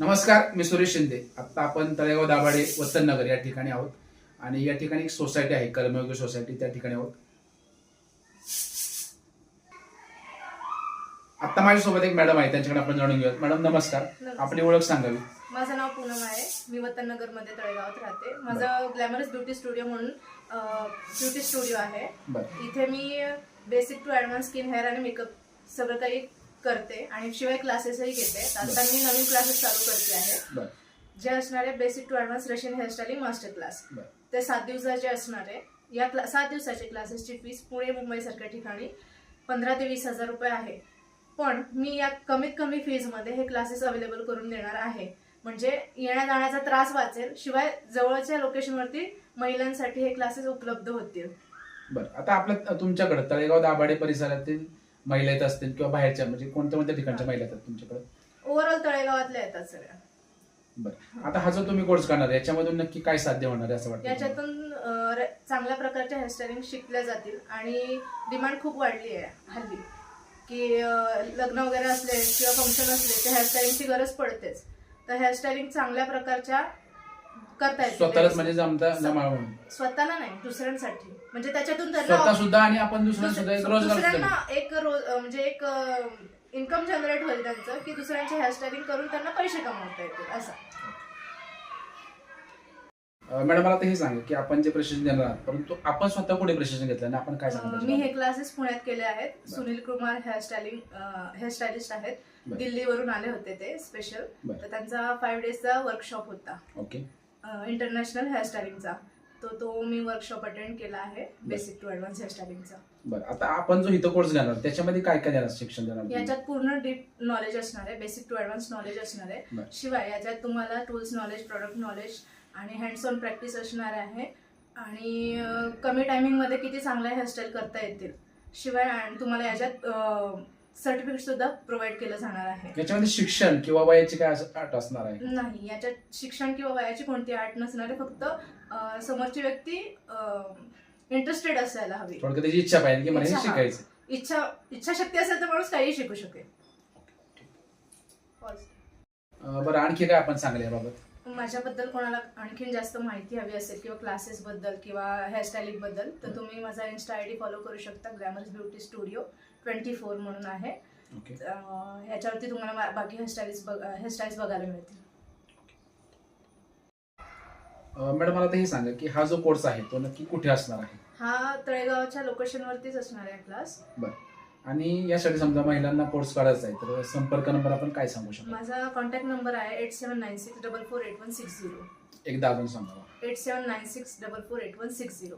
नमस्कार मी सुरेश शिंदे. आता आपण तळेगाव दाभाडे वतननगर या ठिकाणी आहोत. आणि या ठिकाणी एक सोसायटी आहे कर्मयोगी सोसायटी त्या ठिकाणी आहोत. आता माझ्यासोबत एक मॅडम आहे त्यांच्याकडे आपण जाणून घेऊयात. मॅडम नमस्कार. आपली ओळख सांगावी. माझं नाव पूनम आहे. मी वतननगरमध्ये तळेगावात राहते. माझं ग्लॅमरस ब्युटी स्टुडिओ म्हणून ब्युटी स्टुडिओ आहे. इथे मी basic to advance skin hair आणि मेकअप सगळं काही करते आणि शिवाय क्लासेसही घेते. आता मी नवीन क्लासेस चालू करते आहे. जे असणार आहे basic to advance Russian hairstyling master class ते सात दिवसाचे असणार आहे या क्ला सात दिवसाच्या क्लासेसची फीस पुणे मुंबईसारख्या ठिकाणी पंधरा ते वीस हजार रुपये आहे. पण मी या कमीत कमी फीजमध्ये हे क्लासेस अवेलेबल करून देणार आहे. म्हणजे येण्या जाण्याचा त्रास वाचेल शिवाय जवळच्या लोकेशनवरती महिलांसाठी हे क्लासेस उपलब्ध होतील. बरं. आता आपल्या तुमच्याकडे तळेगाव दाभाडे परिसरातील महिला येत असतील किंवा बाहेरच्या म्हणजे कोणत्या कोणत्या ठिकाणच्या महिला येतात तुमच्याकडे? ओव्हरऑल तळेगावातल्या येतात सगळ्या. बरं. आता हा जो तुम्ही कोर्स करणार आहे, याच्यामधून नक्की काय साध्य होणार आहे असं वाटतं तुम्हाला? याच्यातून अं, र- चांगल्या प्रकारच्या हेअरस्टाईलिंग शिकल्या जातील आणि डिमांड खूप वाढली आहे हल्ली. की अं, लग्न वगैरे असले किंवा फंक्शन असले तर हेअरस्टाईलिंगची गरज पडतेच. तर हेअरस्टाईलिंग चांगल्या प्रकारच्या करता येते. स्वतःलाच म्हणजे जमता जमा म्हणून. स्वतःला नाही दुसऱ्यांसाठी. म्हणजे त्याच्यातून स्वतः त्यांना सुद्धा आणि आपण दुसऱ्यांना सुद्धा एक रोजगार रोज म्हणजे एक इन्कम जनरेट होईल त्यांचं की दुसऱ्यांचे हेअरस्टाईलिंग करून त्यांना पैसे कमवता येतील असं. अं, मॅडम मला आता हे सांगा की आपण जे प्रशिक्षण देणार आहात परंतु आपण स्वतः कुठे प्रशिक्षण घेतलं आणि आपण काय अं, सांगतो मी हे क्लासेस पुण्यात केले आहेत. बरं. सुनील कुमार हेअरस्टाईलिंग हेअरस्टायलिस्ट आहेत. बरं. दिल्लीवरून आले होते ते स्पेशल बरं. तर त्यांचा फाईव्ह डेजचा वर्कशॉप होता. ओके. इंटरनॅशनल हेअरस्टाईलिंगचा तो तो मी वर्कशॉप अटेंड केला आहे बेसिक टू ऍडव्हान्स हेअरस्टाईलिंगचा बरं आता आपण जो इथं कोर्स घेणार त्याच्यामध्ये काय काय देणार शिक्षण देणार? याच्यात पूर्ण डीप नॉलेज असणार आहे बेसिक टू ऍडव्हान्स नॉलेज असणार आहे. बरं. शिवाय याच्यात तुम्हाला टूल्स नॉलेज प्रॉडक्ट नॉलेज आणि हँड्स ऑन प्रॅक्टिस असणार आहे. आणि अं, कमी टायमिंगमध्ये किती चांगल्या हेअरस्टाईल करता येतील. शिवाय आणि तुम्हाला याच्यात सर्टिफिकेट सुद्धा प्रोव्हाइड केलं जाणार आहे. याच्यामध्ये शिक्षण किंवा वयाची काय असं अट असणार आहे? नाही याच्यात शिक्षण किंवा वयाची कोणती अट नसणार आहे फक्त अं, समोरची व्यक्ती इंटरेस्टेड असायला हवी. थोडक्यात त्याची इच्छा पाहिजे की मला हे इच्छा, हा. शिकायचं. इच्छा इच्छाशक्ती असेल तर माणूस काही शिकू शकेल. अं, बरं आणखी काय आपण सांगले याबाबत? माझ्याबद्दल कोणाला आणखीन जास्त माहिती हवी असेल किंवा क्लासेस बद्दल किंवा हेअरस्टाईलिंगबद्दल तर तुम्ही माझा इन्स्टा आय डी फॉलो करू शकता glamorous beauty studio twenty four म्हणून आहे. ओके अं, याच्यावरती तुम्हाला बाकी हेअरस्टाईल्स हेअरस्टाईल्स बघायला मिळतील. मॅडम मला आता हे सांगा की हा जो कोर्स आहे तो नक्की कुठे असणार आहे? हा तळेगावच्या लोकेशनवरतीच असणार आहे क्लास आणि यासाठी समजा महिलांना कोर्स करायचा आहे तर संपर्क नंबर आपण काय सांगू शकतो? माझा कॉन्टॅक्ट नंबर आहे eight seven nine six double four eight one six zero एकदा अजून सांगा. Eight seven nine six double four eight one six zero